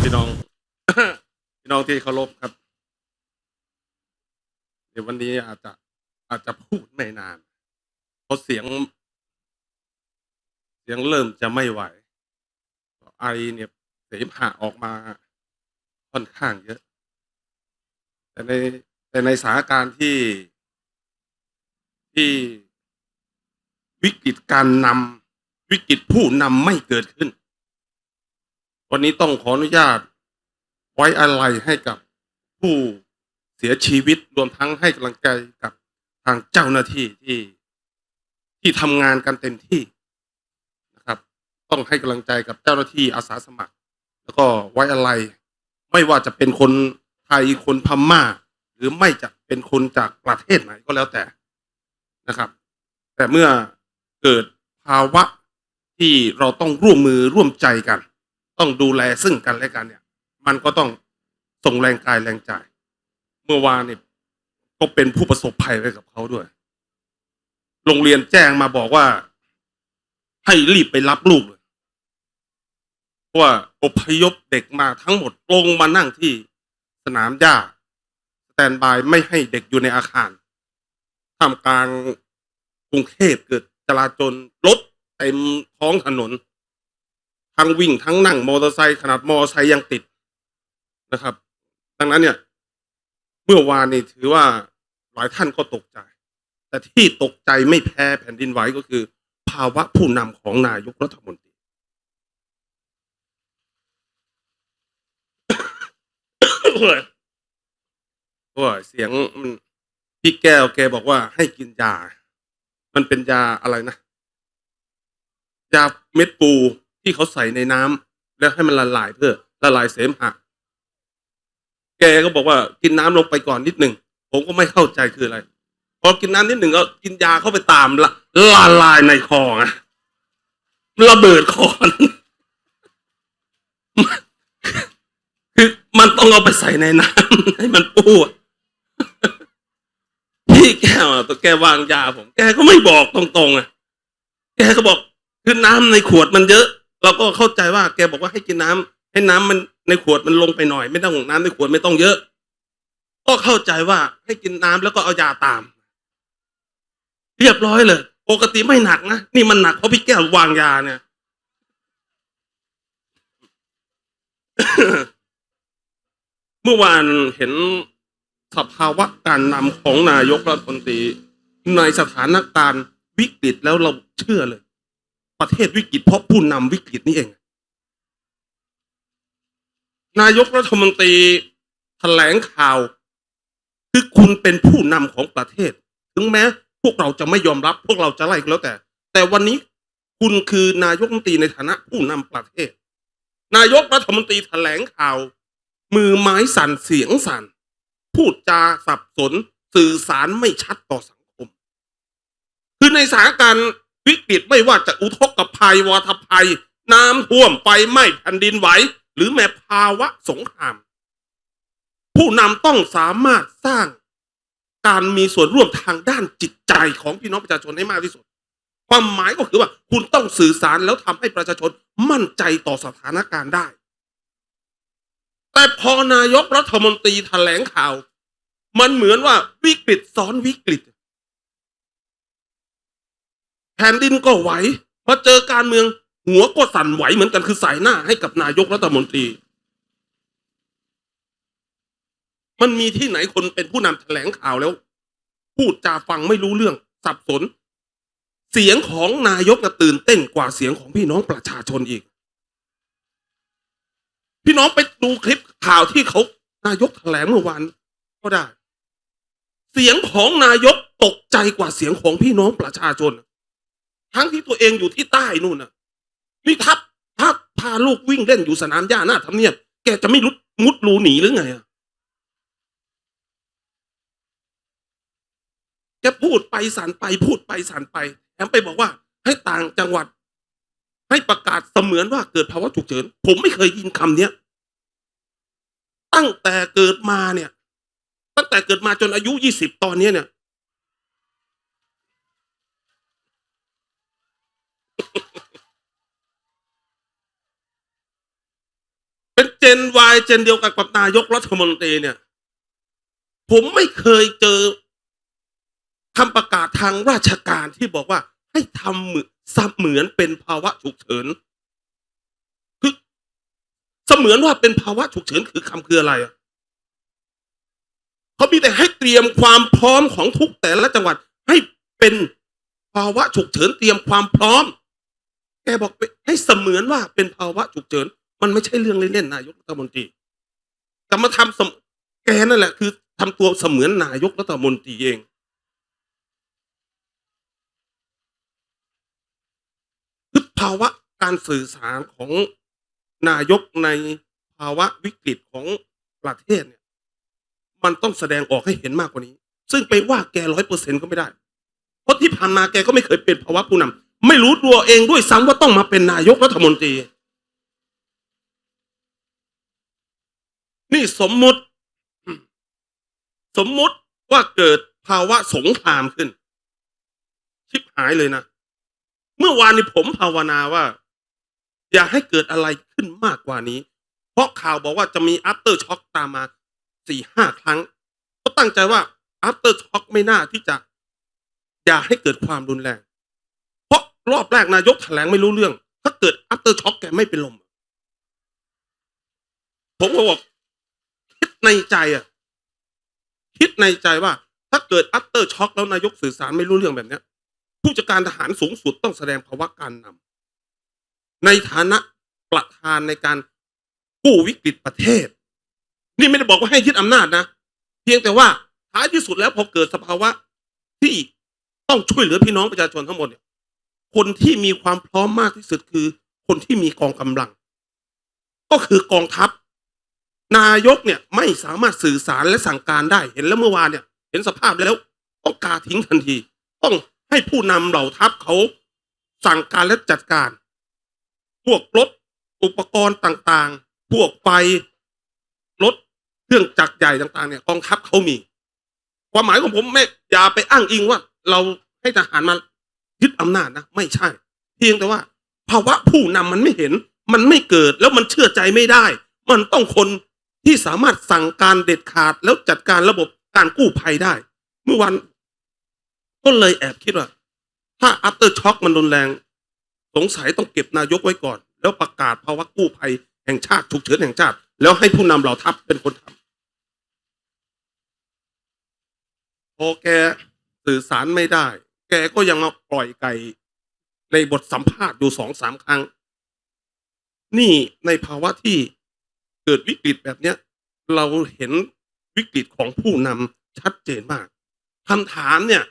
พี่น้อง พี่น้องที่เคารพครับเดี๋ยววันนี้อาจจะอาจจะพูดไม่นาน เพราะเสียง เสียงเริ่มจะไม่ไหว ไอเนี่ยเสมหะออกมาค่อนข้างเยอะ แต่ในแต่ในสถานการณ์ที่ที่วิกฤตการนำวิกฤตผู้นำไม่เกิดขึ้น วันนี้ต้องขออนุญาต ไว้อะไรให้กับผู้เสียชีวิตรวมทั้งให้กำลังใจกับทางเจ้าหน้าที่ที่ที่ทำงานกันเต็มที่นะครับ ต้องให้กำลังใจกับเจ้าหน้าที่อาสาสมัคร แล้วก็ไว้อะไร ไม่ว่าจะเป็นคนไทยคนพม่า หรือไม่จะเป็นคนจากประเทศไหนก็แล้วแต่นะครับ แต่เมื่อเกิดภาวะที่เราต้องร่วมมือร่วมใจกัน ต้องดูแลซึ่งกันและกันเนี่ย มันก็ต้องส่งแรงกายแรงใจเมื่อวานเนี่ยก็เป็นผู้ประสบภัยไปกับเขาด้วย โรงเรียนแจ้งมาบอกว่า ให้รีบไปรับลูกเลยเพราะว่าอพยพเด็กมาทั้งหมดลงมานั่งที่สนามหญ้าสแตนบายไม่ให้เด็กอยู่ในอาคารท่ามกลางกรุงเทพเกิดจราจรรถเต็มท้องถนน ทั้งวิ่งทั้งนั่งมอเตอร์ไซค์ขนาดมอเตอร์ไซค์ยังติดนะครับ ดังนั้นเนี่ย เมื่อวานนี้ถือว่าหลายท่านก็ตกใจ แต่ที่ตกใจไม่แพ้แผ่นดินไหวก็คือ ภาวะผู้นำของนายกรัฐมนตรีโอ้ยเสียงมันพี่แก้วแกบอกว่าให้กินยา มันเป็นยาอะไรนะ ยาเม็ดปู ที่เขาใส่ในน้ำแล้วให้มันละลายเพื่อละลายเสมหะแกก็บอกว่ากินน้ำลงไปก่อนนิดหนึ่งผมก็ไม่เข้าใจคืออะไรพอกินน้ำนิดหนึ่งก็กินยาเข้าไปตามละละลายในคอไงระเบิดคอคือมันต้องเอาไปใส่ในน้ำให้มันปูอะพี่แก้วอะตัวแกวางยาผม แกก็ไม่บอกตรงๆอะ แกก็บอกคือน้ำในขวดมันเยอะ เราก็เข้าใจว่าแกบอกว่าให้กินน้ำให้น้ำมันในขวดมันลงไปหน่อย ไม่ต้องน้ำในขวดไม่ต้องเยอะ ก็เข้าใจว่าให้กินน้ำแล้วก็เอายาตาม เรียบร้อยเลย ปกติไม่หนักนะนี่มันหนักเพราะพี่แก้ววางยาเนี่ยเมื่อวานเห็นสภาวะการนำของนายกรัฐมนตรีในสถานการณ์วิกฤตแล้วเราเชื่อเลย ประเทศวิกฤตเพราะผู้นำวิกฤตนี่เอง นายกรัฐมนตรีแถลงข่าว คือคุณเป็นผู้นำของประเทศ ถึงแม้ พวกเราจะไม่ยอมรับ พวกเราจะไล่แล้วแต่ แต่วันนี้คุณคือนายกรัฐมนตรีในฐานะผู้นำประเทศ นายกรัฐมนตรีแถลงข่าว มือไม้สั่นเสียงสั่น พูดจาสับสน สื่อสารไม่ชัดต่อสังคม คือในสถานการณ์ วิกฤตไม่ว่าจะอุทกภัยวาตภัย น้ำท่วมไฟไหม้แผ่นดินไหว หรือแม้ภาวะสงคราม ผู้นำต้องสามารถสร้างการมีส่วนร่วมทางด้านจิตใจของพี่น้องประชาชนให้มากที่สุด ความหมายก็คือว่าคุณต้องสื่อสารแล้วทำให้ประชาชนมั่นใจต่อสถานการณ์ได้ แต่พอนายกรัฐมนตรีแถลงข่าว มันเหมือนว่าวิกฤตซ้อนวิกฤต ผ่นดินก็ไหวพอเจอการเมือง หัวก็สั่นไหวเหมือนกันคือใส่หน้าให้กับนายกรัฐมนตรี มันมีที่ไหนคนเป็นผู้นำแถลงข่าวแล้ว พูดจาฟังไม่รู้เรื่อง สับสน เสียงของนายกตื่นเต้นกว่าเสียงของพี่น้องประชาชนอีก พี่น้องไปดูคลิปข่าวที่เขานายกแถลงเมื่อวานก็ได้ เสียงของนายกตกใจกว่าเสียงของพี่น้องประชาชน ทั้งที่ตัวเองอยู่ที่ใต้นู่นน่ะนี่ทับถ้าพาลูกวิ่งเล่นอยู่สนามหญ้าหน้าทำเนียบแกจะไม่รุดมุดรูหนีหรือไงอะแกพูดไปสั่นไปพูดไปสั่นไปแถมไปบอกว่า ให้ต่างจังหวัด ให้ประกาศเสมือนว่าเกิดภาวะฉุกเฉิน ผมไม่เคยยินคำเนี้ยตั้งแต่เกิดมาเนี่ย ตั้งแต่เกิดมาจนอายุยี่สิบตอนนี้เนี่ย เป็นเจนวายเจนเดียวกับกับนายกรัฐมนตรีเนี่ย ผมไม่เคยเจอคำประกาศทางราชการที่บอกว่าให้ทำเหมือนเสมือนเป็นภาวะฉุกเฉินคือเสมือนว่าเป็นภาวะฉุกเฉินคือคำคืออะไรอะเขามีแต่ให้เตรียมความพร้อมของทุกแต่ละจังหวัดให้เป็นภาวะฉุกเฉินเตรียมความพร้อม บอกให้เสมือนว่าเป็นภาวะฉุกเฉิน มันไม่ใช่เรื่องเล่นๆนายกรัฐมนตรีแต่มาทำสมแกนั่นแหละ คือทำตัวเสมือนนายกรัฐมนตรีเองคือภาวะการสื่อสารของนายกในภาวะวิกฤตของประเทศเนี่ย มันต้องแสดงออกให้เห็นมากกว่านี้ ซึ่งไปว่าแกร้อยเปอร์เซ็นก็ไม่ได้ เพราะที่ผ่านมาแกก็ไม่เคยเป็นภาวะผู้นำ ไม่รู้ตัวเองด้วยซ้ำว่าต้องมาเป็นนายกรัฐมนตรี นี่สมมุติ สมมุติว่าเกิดภาวะสงครามขึ้น ชิบหายเลยนะ เมื่อวานนี้ผมภาวนาว่า อย่าให้เกิดอะไรขึ้นมากกว่านี้ เพราะข่าวบอกว่าจะมี after shock ตามมาสี่ห้าครั้ง ก็ตั้งใจว่า after shock ไม่น่าที่จะ อย่าให้เกิดความรุนแรง รอบแรกนายกแถลงไม่รู้เรื่อง ถ้าเกิด after shock แกไม่เป็นลม ผมก็บอกคิดในใจอะ คิดในใจว่า ถ้าเกิด after shock แล้วนายกสื่อสารไม่รู้เรื่องแบบเนี้ย ผู้จัดการทหารสูงสุดต้องแสดงภาวะการนำในฐานะประธานในการกู้วิกฤตประเทศ นี่ไม่ได้บอกว่าให้ยึดอำนาจนะ เพียงแต่ว่าท้ายที่สุดแล้วพอเกิดสภาวะที่ต้องช่วยเหลือพี่น้องประชาชนทั้งหมดเนี่ย คนที่มีความพร้อมมากที่สุดคือ คนที่มีกองกำลัง ก็คือกองทัพ นายกเนี่ยไม่สามารถสื่อสารและสั่งการได้ เห็นแล้วเมื่อวานเนี่ย เห็นสภาพแล้วต้องกาทิ้งทันที ต้องให้ผู้นำเหล่าทัพเขาสั่งการและจัดการ พวกรถอุปกรณ์ต่างๆ พวกไฟรถเครื่องจักรใหญ่ต่างๆ เนี่ยกองทัพเขามี ความหมายของผมไม่อย่าไปอ้างอิงว่า เราให้ทหารมา ยึดอำนาจนะไม่ใช่ เพียงแต่ว่า ภาวะผู้นำมันไม่เห็น มันไม่เกิดแล้วมันเชื่อใจไม่ได้ มันต้องคนที่สามารถสั่งการเด็ดขาดแล้วจัดการระบบการกู้ภัยได้ เมื่อวันก็เลยแอบคิดว่า ถ้า after shock มันรุนแรง สงสัยต้องเก็บนายกไว้ก่อน แล้วประกาศภาวะกู้ภัยแห่งชาติฉุกเฉินแห่งชาติ แล้วให้ผู้นำเหล่าทัพเป็นคนทำพอแกสื่อสารไม่ได้ แกก็ยังมาปล่อยไก่ในบทสัมภาษณ์อยู่สองสามครั้ง นี่ในภาวะที่เกิดวิกฤตแบบเนี้ย เราเห็นวิกฤตของผู้นำชัดเจนมากคำถามเนี่ย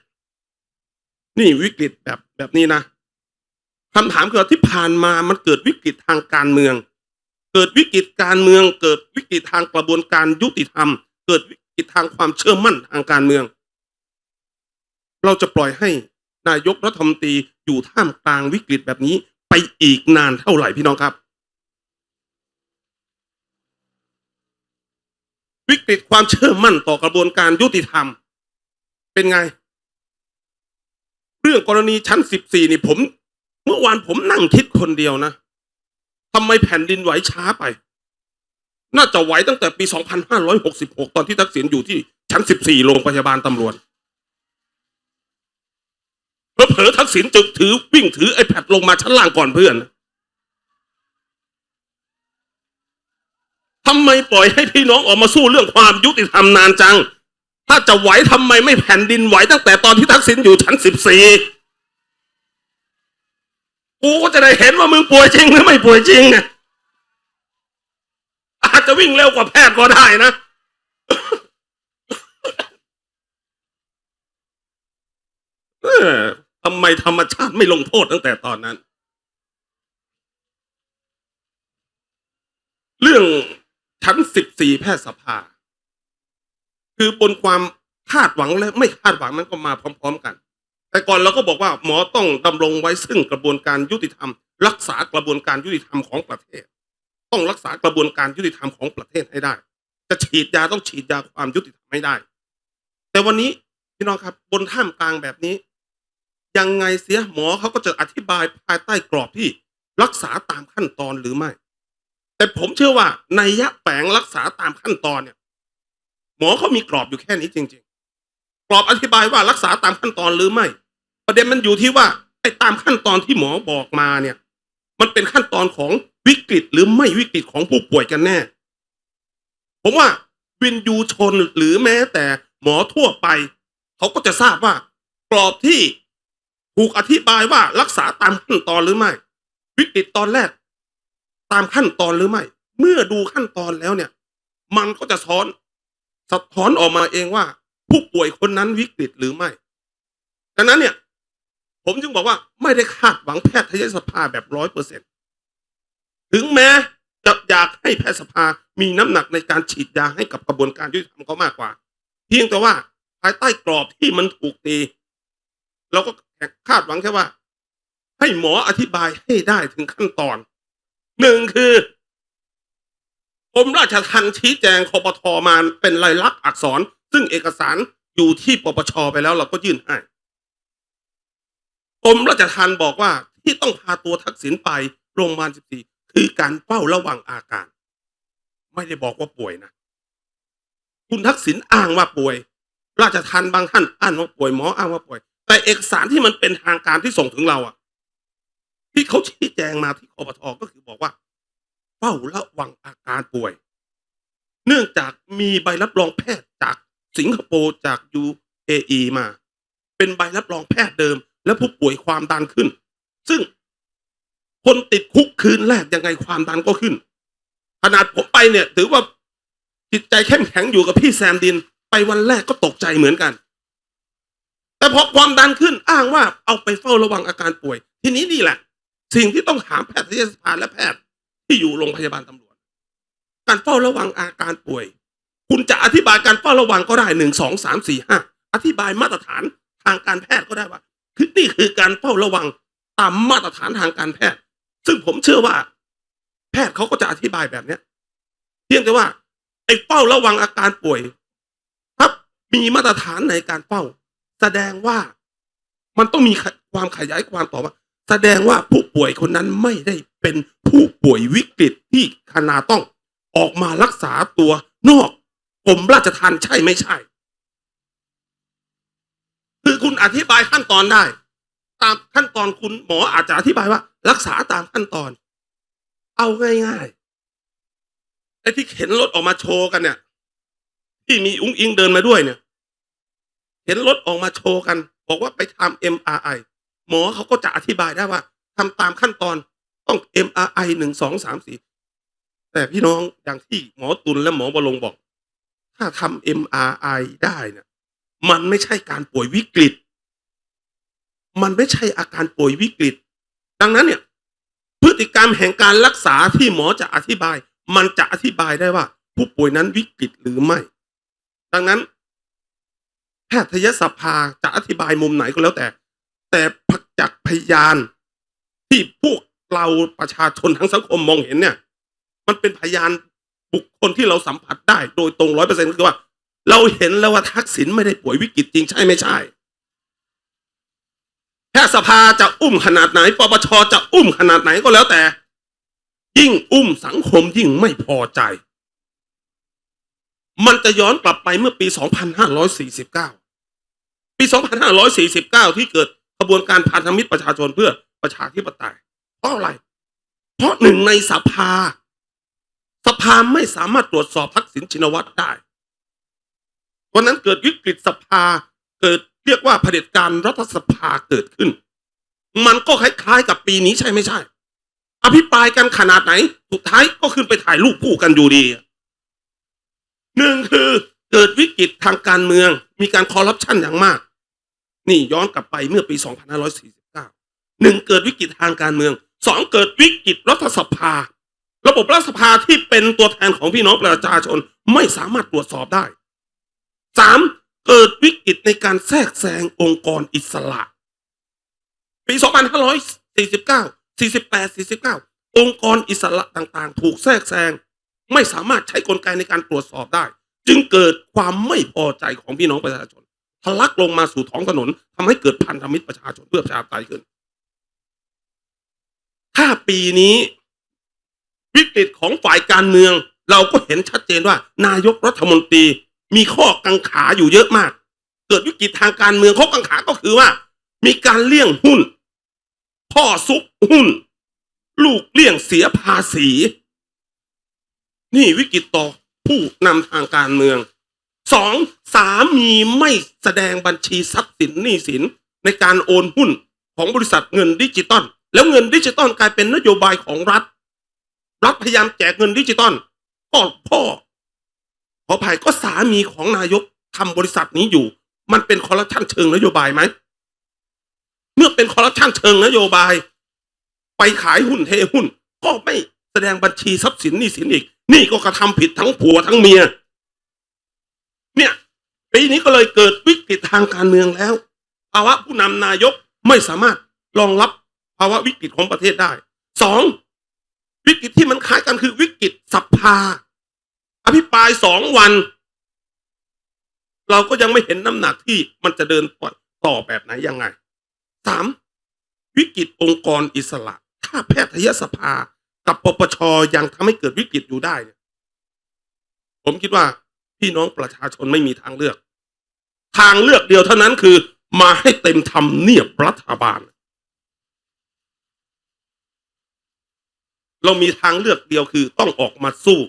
นี่วิกฤตแบบแบบนี้นะคำถามคือที่ผ่านมามันเกิดวิกฤตทางการเมือง เกิดวิกฤตการเมือง เกิดวิกฤตทางกระบวนการยุติธรรม เกิดวิกฤตทางความเชื่อมั่นทางการเมือง เราจะปล่อยให้นายกรัฐมนตรีอยู่ท่ามกลางวิกฤตแบบนี้ไปอีกนานเท่าไหร่พี่น้องครับ วิกฤตความเชื่อมั่นต่อกระบวนการยุติธรรม เป็นไง เรื่องกรณีชั้นสิบสี่นี่ผม เมื่อวานผมนั่งคิดคนเดียวนะทำไมแผ่นดินไหวช้าไป น่าจะไหวตั้งแต่ปี 2566 ตอนที่ทักษิณอยู่ที่ชั้น 14 โรงพยาบาลตำรวจ เผลอทักษิณจึกถือวิ่งถือไอแพดลงมาชั้นล่างก่อนเพื่อนทำไมปล่อยให้พี่น้องออกมาสู้เรื่องความยุติธรรมนานจัง ถ้าจะไหวทำไมไม่แผ่นดินไหวตั้งแต่ตอนที่ทักษิณอยู่ชั้น14กูก็จะได้เห็นว่ามึงป่วยจริงหรือไม่ป่วยจริงอาจจะวิ่งเร็วกว่าแพทย์ก็ได้นะ เออำไมธรรมชาติไม่ลงโทษตั้งแต่ตอนนั้น เรื่องชั้นสิบสี่แพทยสภา คือบนความคาดหวังและไม่คาดหวังมันก็มาพร้อม ๆ กัน แต่ก่อนเราก็บอกว่าหมอต้องดำรงไว้ซึ่งกระบวนการยุติธรรม รักษากระบวนการยุติธรรมของประเทศ ต้องรักษากระบวนการยุติธรรมของประเทศให้ได้ จะฉีดยาต้องฉีดยาความยุติธรรมให้ได้ แต่วันนี้พี่น้องครับบนท่ามกลางแบบนี้ ยังไงเสียหมอเขาก็จะอธิบายภายใต้กรอบที่รักษาตามขั้นตอนหรือไม่ แต่ผมเชื่อว่าในยะแฝงรักษาตามขั้นตอนเนี่ย หมอเขามีกรอบอยู่แค่นี้จริง ๆ กรอบอธิบายว่ารักษาตามขั้นตอนหรือไม่ ประเด็นมันอยู่ที่ว่าไอ้ตามขั้นตอนที่หมอบอกมาเนี่ย มันเป็นขั้นตอนของวิกฤตหรือไม่วิกฤตของผู้ป่วยกันแน่ ผมว่าวินยูชนหรือแม้แต่หมอทั่วไป เขาก็จะทราบว่ากรอบที่ ถูกอธิบายว่ารักษาตามขั้นตอนหรือไม่ วิกฤตตอนแรก ตามขั้นตอนหรือไม่ เมื่อดูขั้นตอนแล้วเนี่ย มันก็จะซ้อน สะท้อนออกมาเองว่า ผู้ป่วยคนนั้นวิกฤตหรือไม่ดังนั้นเนี่ย ผมจึงบอกว่าไม่ได้คาดหวังแพทยสภาแบบร้อยเปอร์เซ็นถึงแม้จะอยากให้แพทยสภามีน้ำหนักในการฉีดยาให้กับกระบวนการยุติธรรมเขามากกว่า เพียงแต่ว่าภายใต้กรอบที่มันถูกตีเราก็ คาดหวังแค่ว่า ให้หมออธิบายให้ได้ถึงขั้นตอนหนึ่งคือกรมราชทัณฑ์ชี้แจงคอปทมาเป็นลายลักษณ์อักษร ซึ่งเอกสารอยู่ที่ปปชไปแล้วเราก็ยื่นให้กรมราชทัณฑ์บอกว่าที่ต้องพาตัวทักษิณไปโรงพยาบาล14คือการเฝ้าระวังอาการ ไม่ได้บอกว่าป่วยนะคุณทักษิณอ้างว่าป่วย ราชทัณฑ์บางท่านอ้างว่าป่วยหมออ้างว่าป่วย แต่เอกสารที่มันเป็นทางการที่ส่งถึงเราอะ ที่เขาชี้แจงมาที่คอปทก็คือบอกว่าเฝ้าระวังอาการป่วย เนื่องจากมีใบรับรองแพทย์จากสิงคโปร์จาก UAE มา เป็นใบรับรองแพทย์เดิม และผู้ป่วยความดันขึ้น ซึ่งคนติดคุกคืนแรกยังไงความดันก็ขึ้น ขนาดผมไปเนี่ย ถือว่าจิตใจเข้มแข็งอยู่กับพี่แซมดิน ไปวันแรกก็ตกใจเหมือนกัน แต่พอความดันขึ้นอ้างว่าเอาไปเฝ้าระวังอาการป่วย ทีนี้นี่แหละ สิ่งที่ต้องถามแพทยสภาและแพทย์ที่อยู่โรงพยาบาลตำรวจ การเฝ้าระวังอาการป่วย คุณจะอธิบายการเฝ้าระวังก็ได้หนึ่งสองสามสี่ห้าอธิบายมาตรฐานทางการแพทย์ก็ได้ว่าคือนี่คือการเฝ้าระวังตามมาตรฐานทางการแพทย์ ซึ่งผมเชื่อว่า แพทย์เขาก็จะอธิบายแบบเนี้ยเพียงแต่ว่าไอ้เฝ้าระวังอาการป่วยถ้ามีมาตรฐานในการเฝ้า แสดงว่ามันต้องมีความขยายความต่อว่า แสดงว่าผู้ป่วยคนนั้นไม่ได้เป็นผู้ป่วยวิกฤตที่ขนาดต้องออกมารักษาตัวนอกกรมราชทัณฑ์ใช่ไม่ใช่ คือคุณอธิบายขั้นตอนได้ ตามขั้นตอนคุณหมออาจจะอธิบายว่า รักษาตามขั้นตอน เอาง่ายๆไอ้ที่เข็นรถออกมาโชว์กันเนี่ย ที่มีอุ้งอิงเดินมาด้วยเนี่ย เห็นรถออกมาโชว์กัน บอกว่าไปทำ MRI หมอเขาก็จะอธิบายได้ว่าทำตามขั้นตอนต้อง MRI หนึ่งสองสามสี่แต่พี่น้องอย่างที่หมอตุลและหมอบรลงบอก ถ้าทำ MRI ได้เนี่ยมันไม่ใช่การป่วยวิกฤต มันไม่ใช่อาการป่วยวิกฤต ดังนั้นเนี่ย พฤติกรรมแห่งการรักษาที่หมอจะอธิบาย มันจะอธิบายได้ว่า ผู้ป่วยนั้นวิกฤตหรือไม่ ดังนั้น แพทยสภาจะอธิบายมุมไหนก็แล้วแต่ แต่พักจากพยานที่พวกเราประชาชนทั้งสังคมมองเห็นเนี่ย มันเป็นพยานบุคคลที่เราสัมผัสได้โดยตรงร้อยเปอร์เซ็นต์ก็คือว่า เราเห็นแล้วว่าทักษิณไม่ได้ป่วยวิกฤตจริงใช่ไม่ใช่แพทยสภาจะอุ้มขนาดไหนปปชจะอุ้มขนาดไหนก็แล้วแต่ ยิ่งอุ้มสังคมยิ่งไม่พอใจ มันจะย้อนกลับไปเมื่อปี 2549 ปี 2549 ที่เกิดกระบวนการพันธมิตรประชาชนเพื่อประชาธิปไตยเพราะอะไร เพราะหนึ่งในสภา สภาไม่สามารถตรวจสอบทักษิณชินวัตรได้วันนั้นเกิดวิกฤตสภาเกิดเรียกว่าเผด็จการรัฐสภาเกิดขึ้น มันก็คล้ายๆกับปีนี้ใช่ไม่ใช่ อภิปรายกันขนาดไหน สุดท้ายก็ขึ้นไปถ่ายรูปคู่กันอยู่ดีหนึ่งคือเกิดวิกฤตทางการเมืองมีการคอร์รัปชันอย่างมาก นี่ย้อนกลับไปเมื่อปี 2549หนึ่งเกิดวิกฤตทางการเมืองสองเกิดวิกฤตรัฐสภา ระบบรัฐสภาที่เป็นตัวแทนของพี่น้องประชาชนไม่สามารถตรวจสอบได้สามเกิดวิกฤตในการแทรกแซงองค์กรอิสระ ปี 2549 48 49 องค์กรอิสระต่างๆ ถูกแทรกแซงไม่สามารถใช้กลไกในการตรวจสอบได้ จึงเกิดความไม่พอใจของพี่น้องประชาชน ทะลักลงมาสู่ท้องถนนทำให้เกิดพันธมิตรประชาชนเพื่อประชาธิปไตยขึ้น ถ้าปีนี้ วิกฤตของฝ่ายการเมือง เราก็เห็นชัดเจนว่า นายกรัฐมนตรีมีข้อกังขาอยู่เยอะมาก เกิดวิกฤตทางการเมืองข้อกังขาก็คือว่า มีการเลี่ยงหุ้นพ่อซุกหุ้น ลูกเลี่ยงเสียภาษี นี่วิกฤตต่อผู้นำทางการเมือง สองสามีไม่แสดงบัญชีทรัพย์สินหนี้สินในการโอนหุ้นของบริษัทเงินดิจิตอลแล้วเงินดิจิตอลกลายเป็นนโยบายของรัฐ รัฐพยายามแจกเงินดิจิตอลก็พ่อขอภัยก็สามีของนายกทำบริษัทนี้อยู่ มันเป็นคอร์รัปชันเชิงนโยบายไหม เมื่อเป็นคอร์รัปชันเชิงนโยบาย ไปขายหุ้นเทหุ้น ก็ไม่แสดงบัญชีทรัพย์สินหนี้สินอีก นี่ก็กระทำผิดทั้งผัวทั้งเมีย ปีนี้ก็เลยเกิดวิกฤตทางการเมืองแล้วภาวะผู้นำนายกไม่สามารถรองรับภาวะวิกฤตของประเทศได้สองวิกฤตที่มันคล้ายกันคือวิกฤตสภา อภิปรายสองวัน เราก็ยังไม่เห็นน้ำหนักที่มันจะเดินต่อแบบไหนยังไงสามวิกฤตองค์กรอิสระ ถ้าแพทยสภา กับปปชยังทำให้เกิดวิกฤตอยู่ได้ ผมคิดว่า พี่น้องประชาชนไม่มีทางเลือก ทางเลือกเดียวเท่านั้นคือ มาให้เต็มทำเนียบรัฐบาล เรามีทางเลือกเดียวคือต้องออกมาสู้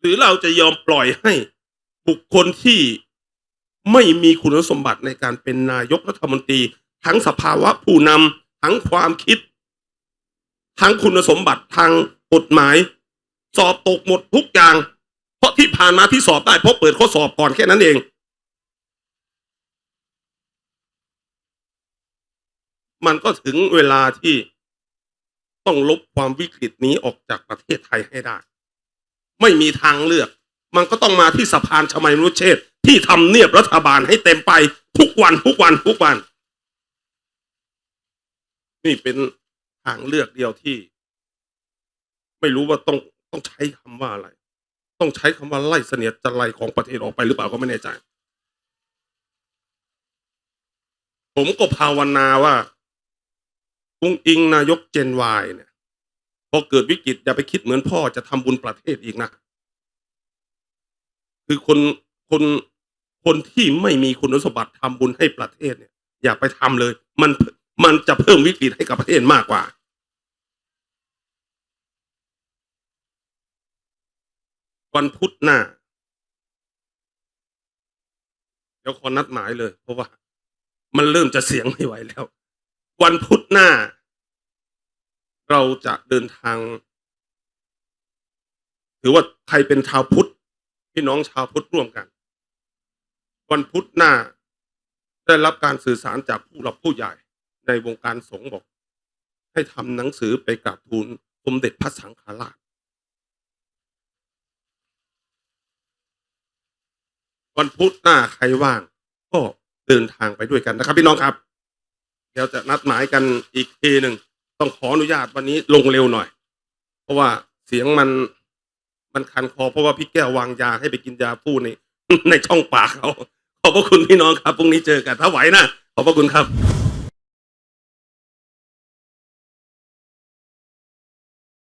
หรือเราจะยอมปล่อยให้บุคคลที่ไม่มีคุณสมบัติในการเป็นนายกรัฐมนตรี ทั้งสภาวะผู้นำทั้งความคิด ทั้งคุณสมบัติทางกฎหมาย สอบตกหมดทุกอย่าง เพราะที่ผ่านมาที่สอบได้เพราะเปิดข้อสอบก่อนแค่นั้นเอง มันก็ถึงเวลาที่ต้องลบความวิกฤตนี้ออกจากประเทศไทยให้ได้ ไม่มีทางเลือก มันก็ต้องมาที่สะพานชมัยมรุเชษที่ทำเนียบรัฐบาลให้เต็มไปทุกวันทุกวันทุกวัน นี่เป็นทางเลือกเดียวที่ ไม่รู้ว่าต้องต้องใช้คำว่าอะไร ต้องใช้คำว่าไล่เสนียดจันไรของประเทศออกไปหรือเปล่าก็ไม่แน่ใจ ผมก็ภาวนาว่าอุ้งอิงนายกเจนวายเนี่ยพอเกิดวิกฤตอย่าไปคิดเหมือนพ่อจะทำบุญประเทศอีกนะ คือคนคนคนที่ไม่มีคุณสมบัติทำบุญให้ประเทศเนี่ย อย่าไปทำเลย มันมันจะเพิ่มวิกฤตให้กับประเทศมากกว่า วันพุธหน้า เดี๋ยวขอนัดหมายเลย เพราะว่า มันเริ่มจะเสียงไม่ไหวแล้ว วันพุธหน้า เราจะเดินทาง ถือว่าใครเป็นชาวพุทธพี่น้องชาวพุทธร่วมกัน วันพุธหน้า ได้รับการสื่อสารจากผู้หลักผู้ใหญ่ในวงการสงฆ์บอก ให้ทำหนังสือไปกราบทูลสมเด็จพระสังฆราช วันพุธหน้าใครว่าง ก็เดินทางไปด้วยกันนะครับ พี่น้องครับ เดี๋ยวจะนัดหมายกันอีกทีหนึ่งต้องขออนุญาตวันนี้ลงเร็วหน่อย เพราะว่าเสียงมันมันคันคอเพราะว่าพี่แก้ววางยาให้ไปกินยาพูในในช่องปากเขาขอบพระคุณพี่น้องครับพรุ่งนี้เจอกันถ้าไหวนะขอบพระคุณครับ